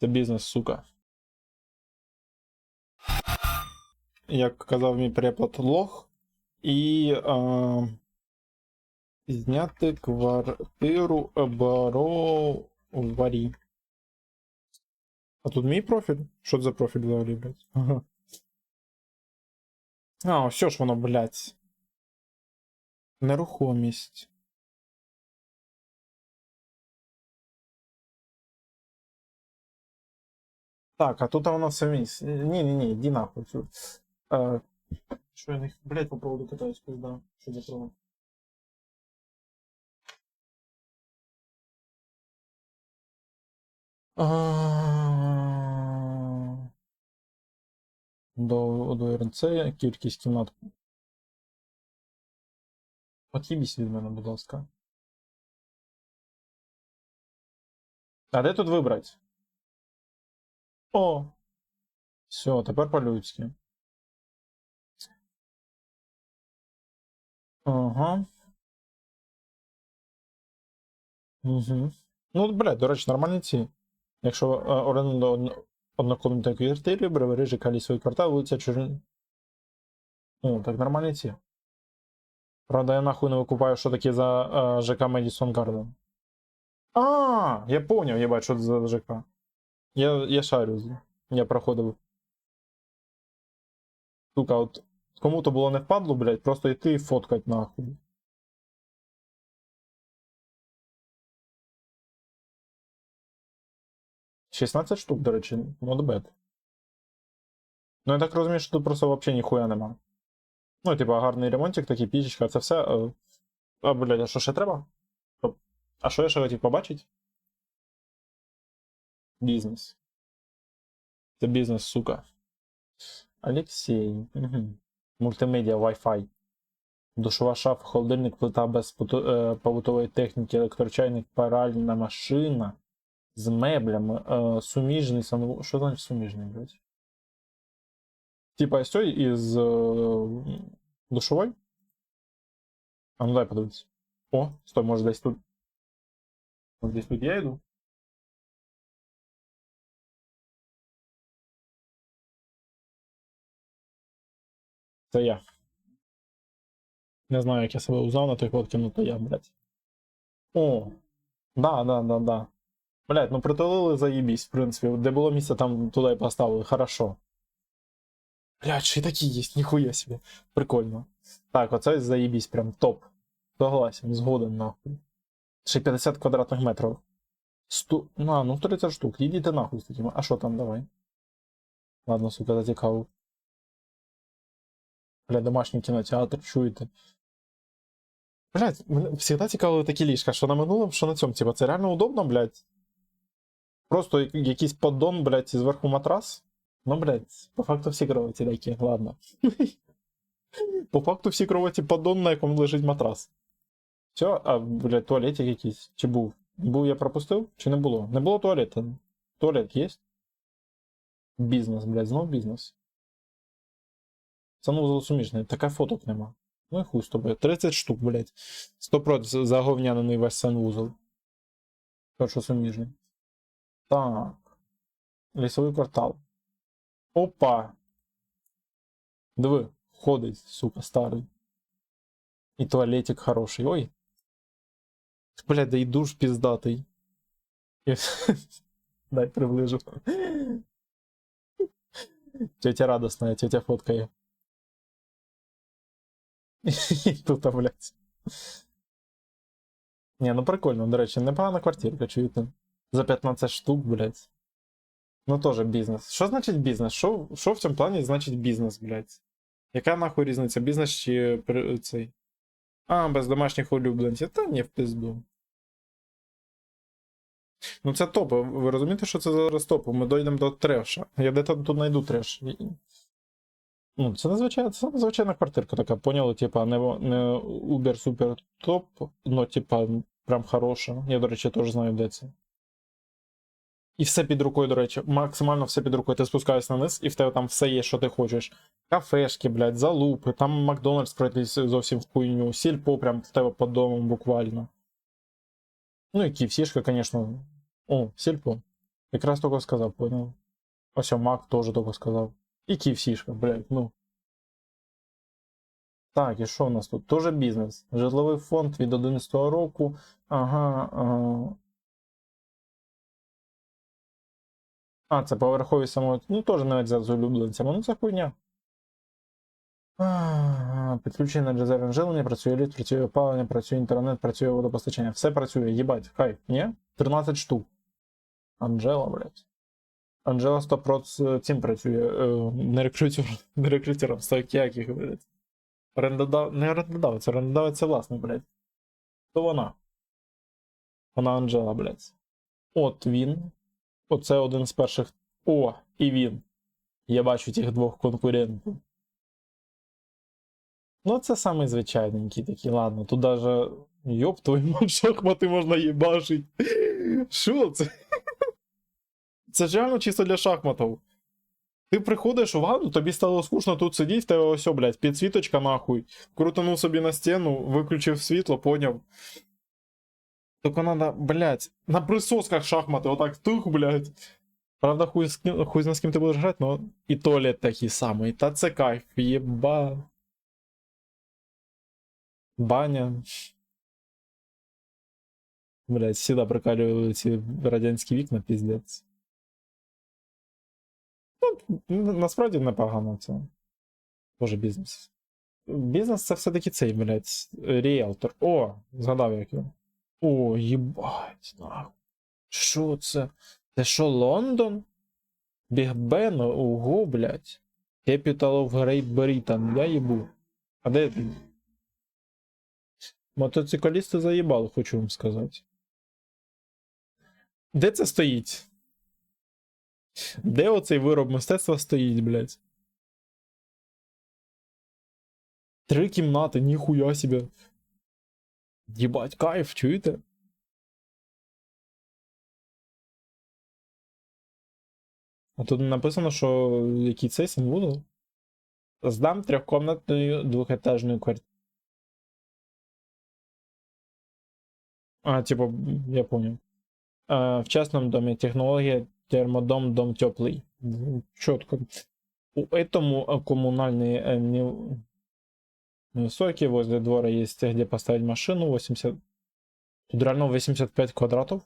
Це бізнес, сука. Як казав мій переплат лох. І е, зняти квартиру Бароварі. А тут мій профіль? Що це за профіль взагалі, блядь? Ага. А, все ж воно, блядь. Нерухомість. Так, а тут воно все місць. Ні, ні, ні, іди нахуй. Цю. Е, що я не блядь, по поводу китайської, да. Що за провод? А, До, до РНЦ кількість кімнат. От'їбісь від мене, будь ласка. А де тут вибрати? О! Все, тепер по-людськи. Ага. Угу. Ну, блядь, до речі, нормальні ці. Якщо е, оренда одно- однокомнатної квартири, Бреверижі, Калісовий квартал, вулиця Чужин. Ну, так нормальні ці. Правда, я нахуй не викупаю, що таке за е, ЖК Медісон Гарден. А, я поняв, єбать, що це за ЖК. Я, я шарю. Я проходив. Сука, от кому-то було не впадло, блядь, просто йти і фоткать нахуй. Шістнадцять штук, до речі, not bad. Ну, я так розумію, що тут просто взагалі ніхуя нема. Ну, типа, гарний ремонтик, такий пічечка, це все. е, А, блядь, а що ще треба? А що я ще хотів побачити? Бізнес. Це бізнес, сука. Алексей. Угу. Мультимедіа Wi-Fi. Душова шафа, холодильник, плита без е, побутової техніки, електрочайник, паральна машина з меблями, е, суміжний санву. Що значить суміжний, блядь? Типа ось цей із е, душової? А ну дай подивитися. О, стой, може десь тут. Може десь тут я йду? Це я. Не знаю, як я себе узнав на той фотці, ну то я, блядь. О! Да, да, да, да. Блядь, ну притулили заєбісь, в принципі. Де було місце, там туди поставили. Хорошо. Блядь, ще й такі є, ніхуя собі. Прикольно. Так, оце заєбісь, прям топ. Согласен, згоден нахуй. Ще 50 квадратних метрів. Сту... А, ну 30 штук. Їдіть нахуй з такими. А що там, давай? Ладно, сука, зацікавив. Бля, домашній кінотеатр, чуєте? Блять, мене завжди цікавили такі ліжка, що на минулому, що на цьому. Типа, це реально удобно, блять. Просто якийсь поддон, блять, зверху матрас. Ну, блять, по факту всі кроваті такі, ладно. По факту всі кроваті поддон, на якому лежить матрас. Все, а, блядь, туалетик якийсь. Чи був? Був я пропустив? Чи не було? Не було туалета. Туалет є? Бізнес, блядь, знов бізнес. Санузел суміжний, така фоток нема. Ну і хуй з тобою. 30 штук, блядь. 100% заговняний весь санвузол. Першо суміжний. Так. Лісовий квартал. Опа! Диви, ходить, сука, старий. І туалетик хороший. Ой. Блядь, да і душ піздатий. Дай приближу. Тетя радостная, тетя фоткає. І тут, блядь. Ні, ну прикольно, до речі, непогана квартирка, чуєте? За 15 штук, блядь. Ну теж бізнес. Що значить бізнес? Що, що в цьому плані значить бізнес, блядь? Яка нахуй різниця? Бізнес чи цей? А, без домашніх улюбленців. Та ні, в пизду. Ну це топ. Ви розумієте, що це зараз топ? Ми дійдемо до треша. Я де тут знайду треш. Ну, це незвичайна, це незвичайна квартирка така, поняли, типа, не, не Uber супер топ, но типа прям хороша. Я, до речі, теж знаю, де це. І все під рукою, до речі, максимально все під рукою. Ти спускаєшся вниз, і в тебе там все є, що ти хочеш. Кафешки, блядь, залупи, там Макдональдс пройтись зовсім в хуйню, сільпо прям в тебе під домом буквально. Ну і ківсішка, звісно. О, сільпо. Якраз тільки сказав, поняв. Ось Мак теж тільки сказав. І ківсішка, блядь, ну. Так, і що в нас тут? Тоже бізнес. Житловий фонд від 11 року. Ага. ага. А, це поверхові самоліти. Ну, теж навіть з улюбленцями. Ну, це хуйня. Підключення резервне живлення, працює ліфт, працює опалення, працює інтернет, працює водопостачання. Все працює, їбать, кайф, ні? 13 штук. Анджела, блядь. Анджела 100% цим працює. Е, не рекрутером, не рекрутером, стояк яких, блядь. Орендодав... Не орендодавець, орендодавець це власник, блядь. То вона. Вона Анджела, блядь. От він. Оце один з перших. О, і він. Я бачу тих двох конкурентів. Ну, це самий звичайненький такий, ладно. Тут даже. Йоп, твою шахмати можна їбашить. Що це? Це ж реально чисто для шахматів. Ти приходиш в ванну, тобі стало скучно тут сидіти, в тебе ось, блядь, підсвіточка нахуй. Крутанув собі на стіну, виключив світло, поняв. Тільки надо, блядь, на присосках шахмати, отак тух, блядь. Правда, хуй, з хуй з ким ти будеш грати, но і туалет такий самий. Та це кайф, єба. Баня. Блядь, всегда прикалювали ці радянські вікна, піздець. Ну, насправді непогано це. Тоже бізнес. Бізнес це все-таки цей, блядь, ріелтор. О, згадав як його. О, їбать, нахуй. Що це? Це що, Лондон? Біг Бен? Ого, блядь. Capital of Great Britain, я їбу. А де ти? Мотоциклісти заїбали, хочу вам сказати. Де це стоїть? Де оцей вироб мистецтва стоїть, блядь? Три кімнати, ніхуя себе. Єбать, кайф, чуєте? А тут написано, що який цей санвузол? Здам трьохкомнатну двохетажну квартиру. А, типа, я понял. А, в частном доме технология термодом, дом теплый. Четко. У этому э, коммунальные э, не- невысокие, возле двора есть где поставить машину, 80... Тут реально 85 квадратов.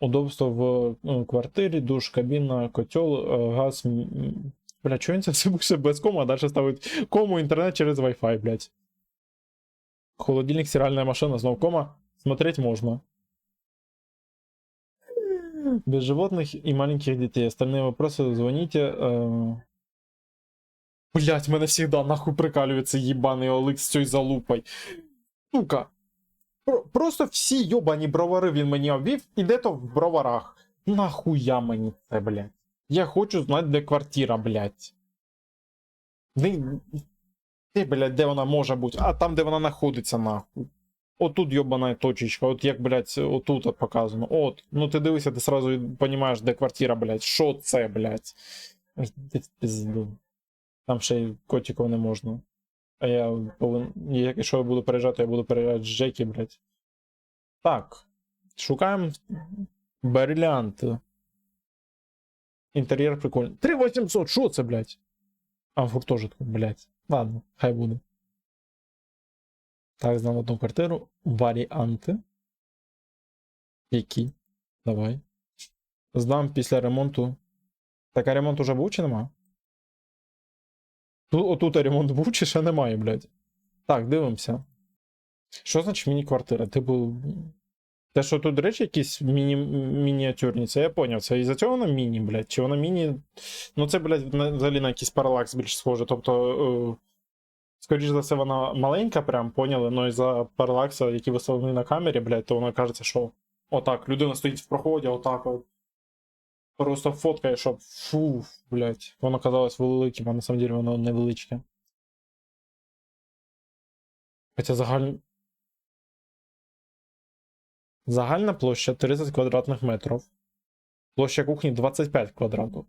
Удобство в ну, квартирі, душ, кабіна, котел, е, газ. м, м. Бля, чого він це все пише без кому, а далі ставить кому інтернет через Wi-Fi, блядь. Холодильник, стиральная машина, снова кома. Смотреть можно. Без животных и маленьких детей. Остальные вопросы звоните. Э... Блять, мене всегда нахуй прикалюється єбаний Олик з цією залупой. Сука. Про- Просто всі йобані бровари він мені обвів, і де то в броварах. Нахуя мені це, блядь? Я хочу знати, де квартира, блядь. Де, де, блядь, де вона може бути? А там, де вона знаходиться, нахуй. Отут йобана точечка, от як, блядь, отут показано. От. Ну ти дивишся, ти сразу розумієш, де квартира, блядь. Що це, блядь? Пизду. Там ще й котиків не можна. А я повинен. як- Якщо я буду переїжджати, я буду переїжджати з Джекі, блядь. Так. Шукаємо бриллианти. Інтер'єр прикольний. 3800, що це, блядь? А, в гуртожитку, блядь. Ладно, хай буде. Так, знав одну квартиру. Варіанти. Які? Давай. Здам після ремонту. Так, а ремонт уже був чи нема? Тут, отут ремонт був чи ще немає, блядь. Так, дивимося. Що значить міні-квартира? Типу. Те, що тут речі якісь міні... мініатюрні, це я поняв. Це із-за цього вона міні, блядь. Чи вона міні. Ну, це, блядь, взагалі на якийсь паралакс більш схоже. Тобто. Е... Скоріше за все, вона маленька, прям поняли, але із-за паралакса, який виставлений на камері, блядь, то воно кажеться, що отак, людина стоїть в проході, отак от. Просто фоткає, щоб фу, блядь, воно казалось великим, а на самом деле воно невеличке. Хоча загаль... Загальна площа 30 квадратних метрів. Площа кухні 25 квадратів.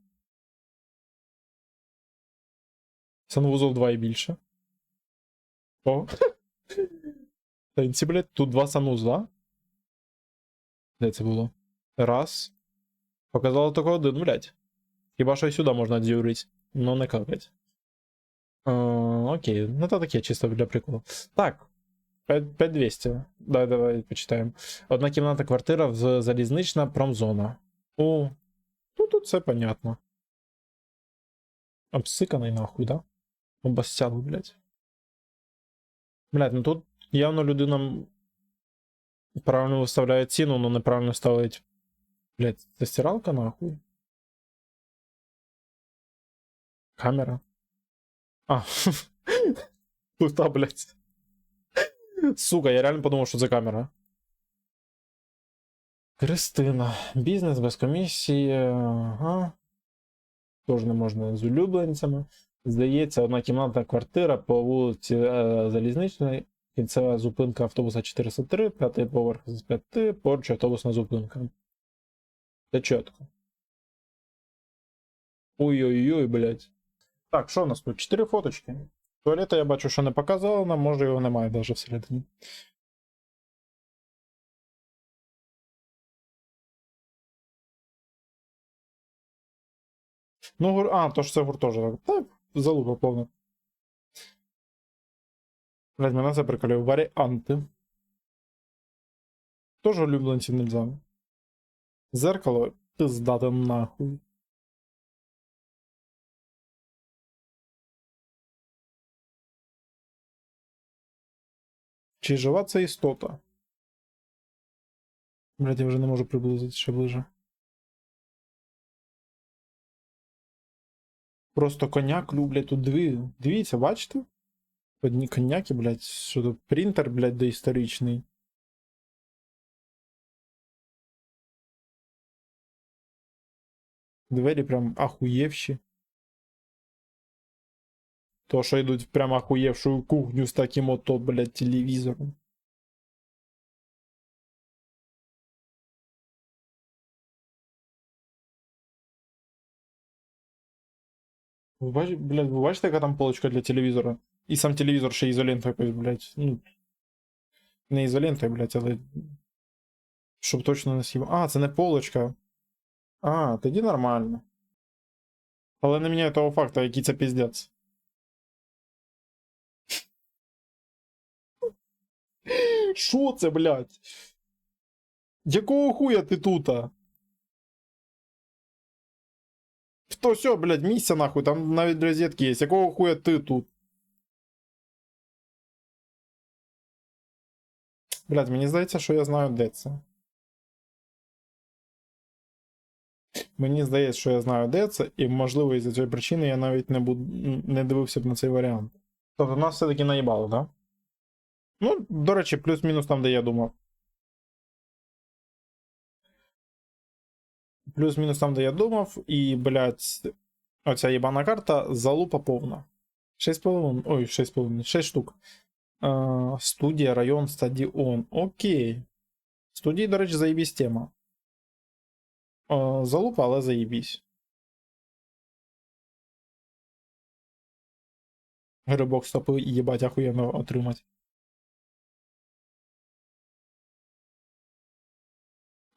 Санвузол 2 і більше. О. Танці, блядь, тут два санузла. Де це було? Раз. Показало тільки один, блядь. Хіба що і сюди можна дзюрить, но не какать. Е, окей, ну то таке чисто для приколу. Так. 5200. Давай, давай почитаємо. Одна кімната квартира в залізнична промзона. О, ну тут все понятно. Обсиканий нахуй, да? Обостяли, блядь. Блядь, ну тут явно людина правильно виставляє ціну, но неправильно ставить. Блядь, це стиралка нахуй. Камера. А. Пуста, блядь. Сука, я реально подумав, що це камера. Кристина. Бізнес без комісії. Ага. Тож не можна з улюбленцями. Здається, одна кімнатна квартира по вулиці е, Залізничної. Кінцева зупинка автобуса 403, п'ятий поверх з п'яти, поруч автобусна зупинка. Це чітко. Ой-ой-ой, блядь. Так, що у нас тут? Чотири фоточки. Туалета я бачу, що не показала, нам може його немає навіть всередині. Ну, а, то ж це гуртожиток. Так, залупа повна. Блять, мене це приколює. Варіанти. Тож улюбленців нельзя. Зеркало пиздати нахуй. Чи жива це істота? Блять, я вже не можу приблизити ще ближе. Просто коняк люблять тут дві. Дивіться, бачите? Одні коняки, блядь, що тут принтер, блядь, доісторичний. Двері прям ахуєвші. То, що йдуть прям ахуєвшу кухню з таким ото, блядь, телевізором. Бачите, блядь, ви бачите, яка там полочка для телевізора? І сам телевізор ще ізолентою блядь. Ну. Не ізолентою, блядь, але. Щоб точно не сів. А, це не полочка. А, тоді нормально. Але не міняє того факту, який це піздець. Що це, блядь? Якого хуя ти тута? То все, блядь, місця нахуй, там навіть розетки є. Якого хуя ти тут? Блядь, мені здається, що я знаю, де це. Мені здається, що я знаю, де це, і можливо із-за цієї причини я навіть не буду не дивився б на цей варіант. Тобто нас все-таки наїбало, так? Да? Ну, до речі, плюс-мінус там, де я думав. Плюс-мінус там, де я думав, і, блядь, оця єбана карта залупа повна. 6,5. Ой, 6,5, 6 штук. Е, студія, район, стадіон. Окей. Студії, до речі, заєбісь тема. Е, залупа, але заєбісь. Грибок стопив і їбать ахуєнно отримати.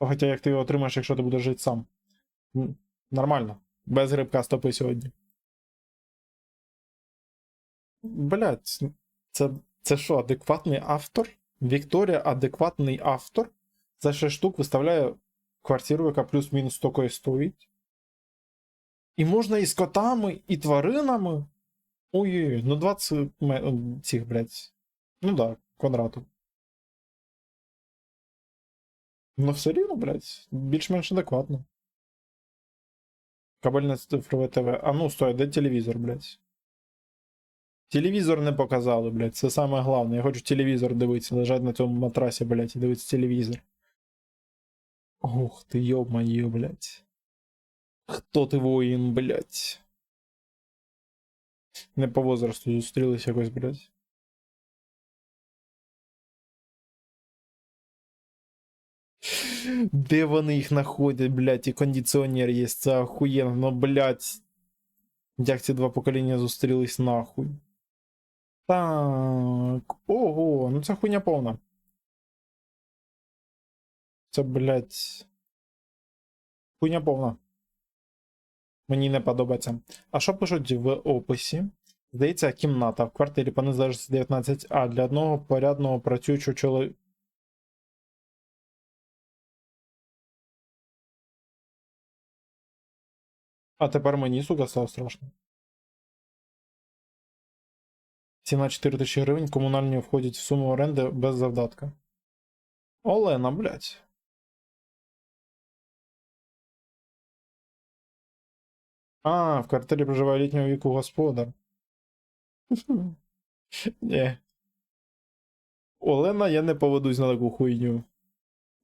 Хоча як ти його отримаєш, якщо ти будеш жити сам. Нормально. Без грибка стопи сьогодні. Блять, це, це що, адекватний автор? Вікторія адекватний автор. За 6 штук виставляє квартиру, яка плюс-мінус стокою стоїть. І можна і з котами, і тваринами. Ой-ой-ой, ну 20 ме- цих, блять. Ну да, квадрату. Ну, все рівно, блядь, більш-менш адекватно. Кабельне цифрове ТВ. А ну, стой, де телевізор, блядь? Телевізор не показали, блядь. Це саме головне. Я хочу телевізор дивитися, лежать на цьому матрасі, блядь, і дивитися телевізор. Ух ти, йоб-моє, блядь. Хто ти воїн, блядь? Не по возрасту зустрілись якось, блядь. Де вони їх знаходять, блядь, і кондиціонер є, це охуєнно, ну, блядь. Як ці два покоління зустрілись нахуй. Так. Ого, ну це хуйня повна. Це, блядь. Хуйня повна. Мені не подобається. А що пишуть в описі? Здається, кімната в квартирі по незалежності 19А для одного порядного працюючого чоловіка. А тепер мені, сука, стало страшно. Ціна 4 тисячі гривень, комунальні входять в суму оренди без завдатка. Олена, блядь. А, в квартирі проживає літнього віку господар. Ні. Олена, я не поведусь на таку хуйню.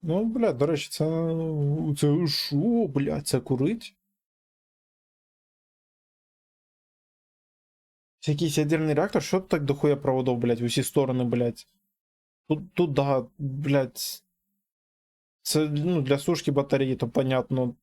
Ну, блядь, до речі, це. Це що, блядь, це курить? Якийсь ядерний реактор? Що так дохуя проводов, блядь, в усі сторони, блядь? Тут, тут, да, блядь. Це, ну, для сушки батареї, то понятно.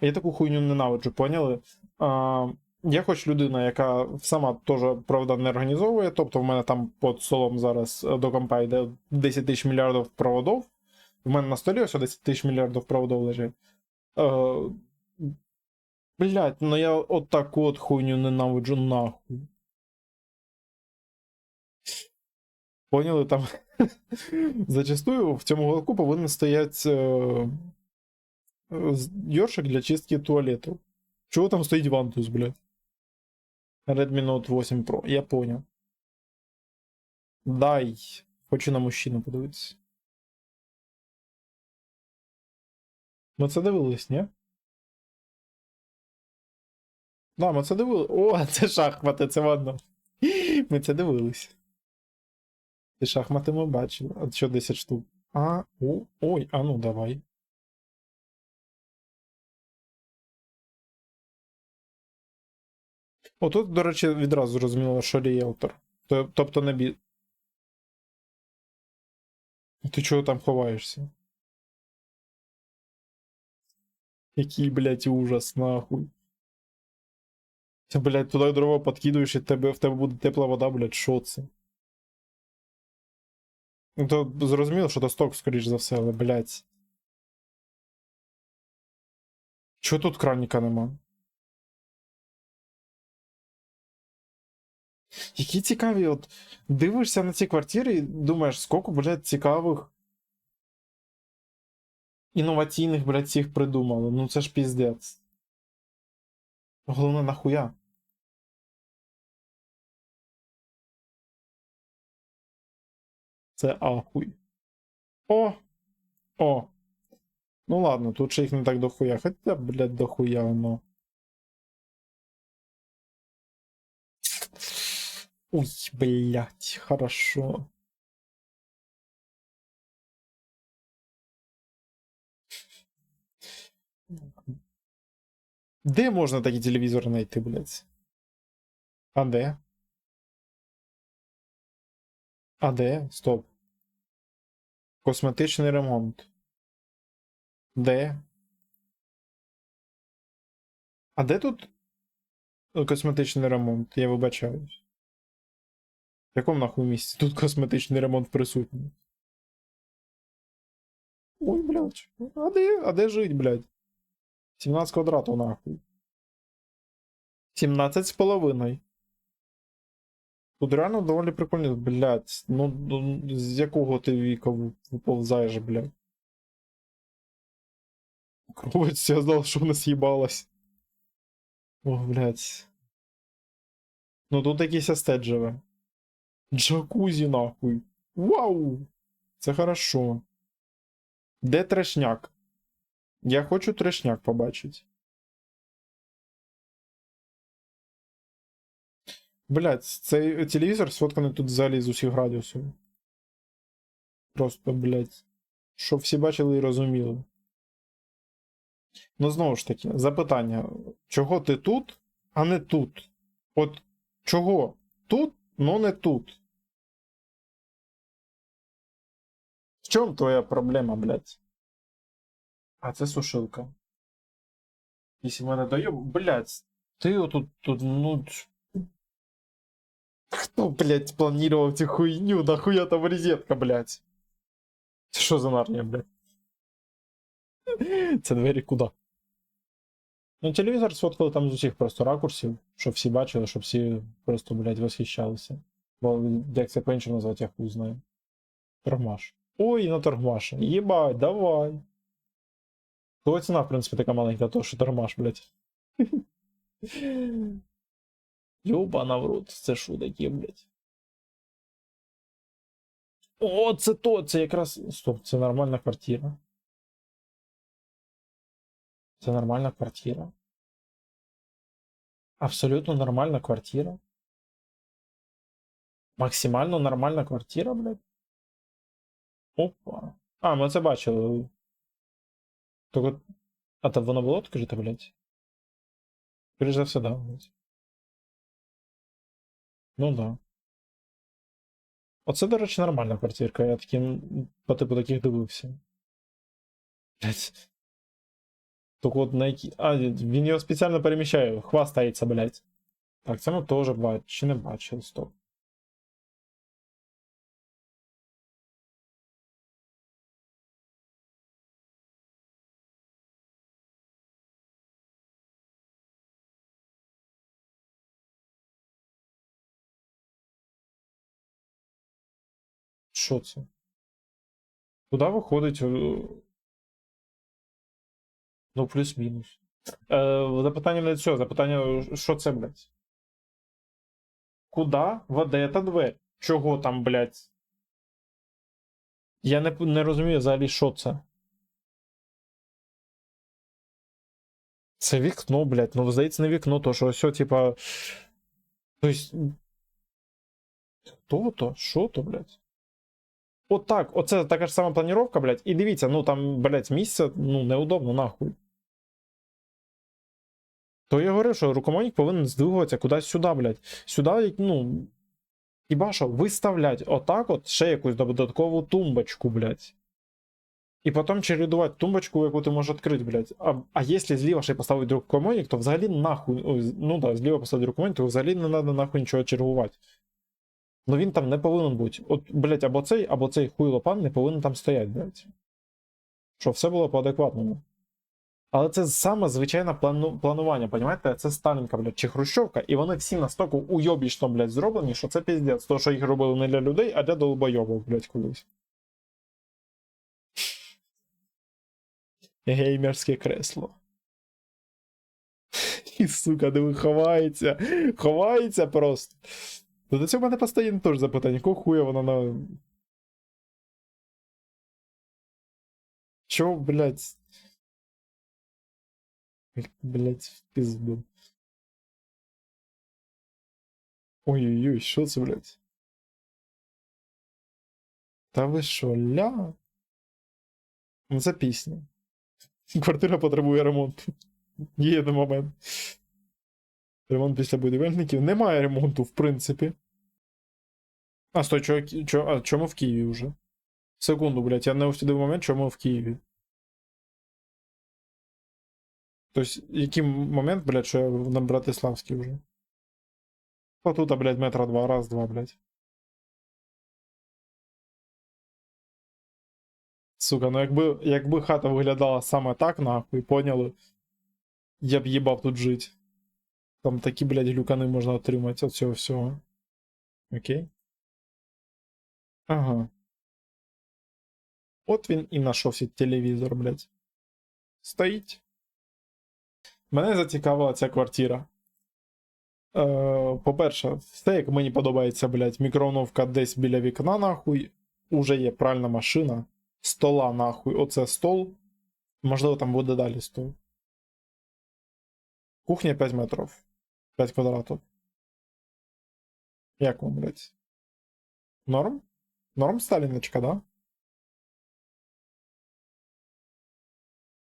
Я таку хуйню ненавиджу, поняли? А, я хоч людина, яка сама теж, правда, не організовує. Тобто в мене там під столом зараз е, до компа йде 10 тисяч мільярдів проводов. У мене на столі ось 10 тисяч мільярдів проводов лежить. Е, блять, ну я от таку от хуйню ненавиджу нахуй. Поняли там? Зачастую в цьому голку повинен стояти е, з- для чистки туалету. Чего там стоит Вантус, блядь? Redmi Note 8 Pro, я понял. Дай. Хочу на мужчину подивитися. Ми це дивились, ні? Да, ми це дивились. О, це шахмати, це ладно. Ми це дивились. Ці шахмати ми бачили. А що 10 штук? А, о, ой, а ну давай. Отут, до речі, відразу зрозуміло, що ріелтор. Тобто не бі. Ти чого там ховаєшся? Який, блядь, ужас, нахуй. Ти, блядь, туди дрова подкидуєш і тебе, в тебе буде тепла вода, блядь, що це? Ну, то зрозуміло, що то сток, скоріш за все, але, блядь. Чого тут краніка нема? Які цікаві, от дивишся на ці квартири і думаєш, скільки, блядь, цікавих інноваційних, блядь, цих придумали. Ну це ж піздець. Головне, нахуя? Це ахуй. О! О! Ну ладно, тут ще їх не так дохуя. Хоча, блядь, дохуя воно. Ой, блядь, хорошо. Де можна такий телевізор знайти, блядь? А де? А де? Стоп. Косметичний ремонт. Де? А де тут косметичний ремонт? Я вибачаюсь. В якому нахуй місці тут косметичний ремонт присутній? Ой, блядь. А де, а де жить, блядь? 17 квадратів нахуй. 17 з половиною. Тут реально доволі прикольно, блядь. Ну, ну, з якого ти віка виповзаєш, блядь? Кровець, я знав, що вона з'їбалась. О, блядь. Ну тут якийсь естет живе. Джакузі, нахуй. Вау! Це хорошо. Де трешняк? Я хочу трешняк побачити. Блять, цей телевізор сфотканий тут взагалі з усіх радіусів. Просто, блять. Щоб всі бачили і розуміли. Ну, знову ж таки, запитання. Чого ти тут, а не тут? От чого? Тут, но не тут. В чому твоя проблема, блядь? А це сушилка. Якщо мене дає. Блядь, ти отут тут, ну. Хто, блядь, планував цю хуйню? Нахуя там розетка, блядь? Це що за нарнія, блядь? Це двері куди? Ну, телевізор сфоткали там з усіх просто ракурсів, щоб всі бачили, щоб всі просто, блядь, восхищалися. Бо як це по-іншому назвати, я хуй знаю. Торгмаш. Ой, на торгмаша. Єбать, давай. Того ціна, в принципі, така маленька, то що торгмаш, блядь. Йобана в рот, це що таке, блядь. О, це то, це якраз. Стоп, це нормальна квартира. Це нормальна квартира. Абсолютно нормальна квартира. Максимально нормальна квартира, блядь. Опа. А, ми це бачили. Тільки... А то воно було відкрите, блядь? Скоріше за все, да, блядь. Ну да. Оце, до речі, нормальна квартирка. Я таким по типу таких дивився. Блять. Тільки от на які. А, він його спеціально переміщає, хвастається, блять. Так, це ми теж бачили. Чи не бачили, стоп. Що це? Куди виходить? е, Ну, плюс-мінус. Е, запитання не цього, запитання, що це, блядь? Куда веде та двері? Чого там, блядь? Я не, не розумію взагалі, що це. Це вікно, блядь. Ну, здається, не вікно, то що все, типа. Тобто. Хто то? Що то, блядь? От так, оце така ж сама планіровка, блядь. І дивіться, ну там, блядь, місце, ну, неудобно, нахуй. То я говорив, що рукомойник повинен здвигуватися кудись сюди, блядь. Сюди, ну. Хіба що виставлять отак от ще якусь додаткову тумбочку, блядь. І потім чередувати тумбочку, яку ти можеш відкрити, блядь. А, а якщо зліва ще поставити рукомойник, то взагалі нахуй. Ну да, зліва поставити рукомойник, то взагалі не треба нахуй нічого чергувати. Ну він там не повинен бути. От, блядь, або цей, або цей хуйло пан не повинен там стояти, блядь. Щоб все було по адекватному. Але це саме звичайне плану... планування, понімаєте? Це Сталінка, блядь, чи Хрущовка, і вони всі настільки уйобічно, блядь, зроблені, що це піздець. То, що їх робили не для людей, а для долбойобів, блядь, колись. Геймерське кресло. І, сука, диви, ховається. Ховається просто. Ну, до цього в мене постійно теж запитання, якого хуя вона на. Чо, блядь? Блядь, в пизду. Ой-ой-ой, що це, блядь? Та ви що, ля? Ну, Це пісня. Квартира потребує ремонту. Є один момент. Ремонт після будівельників. Немає ремонту, в принципі. А, стой, чо, чо, а, чому в Києві вже? Секунду, блядь, я не усвідомив момент, чому в Києві. Тобто, який момент, блядь, що я на Братиславській вже? Та тут, а, блядь, метра два, раз, два, блядь. Сука, ну якби, якби хата виглядала саме так, нахуй, поняли? Я б їбав тут жити. Там такі, блядь, глюкани можна отримати від цього всього. Окей. Ага. От він і знайшовся телевізор, блядь. Стоїть. Мене зацікавила ця квартира. Е, По-перше, все, як мені подобається, блядь, мікроволновка десь біля вікна, нахуй. Уже є пральна машина. Стола, нахуй. Оце стол. Можливо, там буде далі стол. Кухня 5 метрів. 5 квадратів. Як вам, блядь? Норм? Норм Сталіночка, да?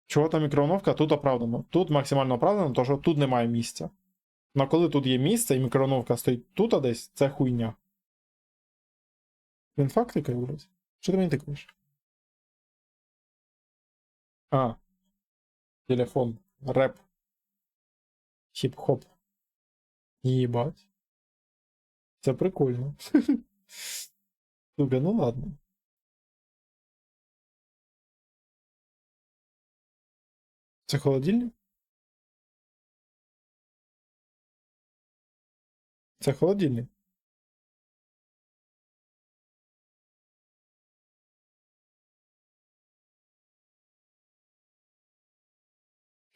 Чого там мікроволновка? Тут оправдано. Тут максимально оправдано, тому що тут немає місця. Но коли тут є місце і мікроволновка стоїть тут а десь, це хуйня. Він факт тикає, блядь? Що ти мені тикаєш? А. Телефон. Реп. Хіп-хоп. Їбать. Це прикольно. Сука, ну ладно. Це холодильник? Це холодильник.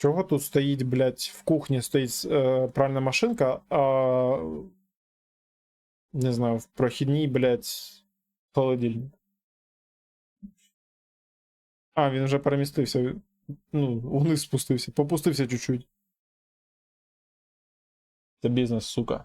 Чого тут стоїть, блядь, в кухні стоїть е, пральна машинка, а не знаю, в прохідній, блядь, холодильник. А, він вже перемістився. Ну, вниз спустився. Попустився чуть-чуть. Це бізнес, сука.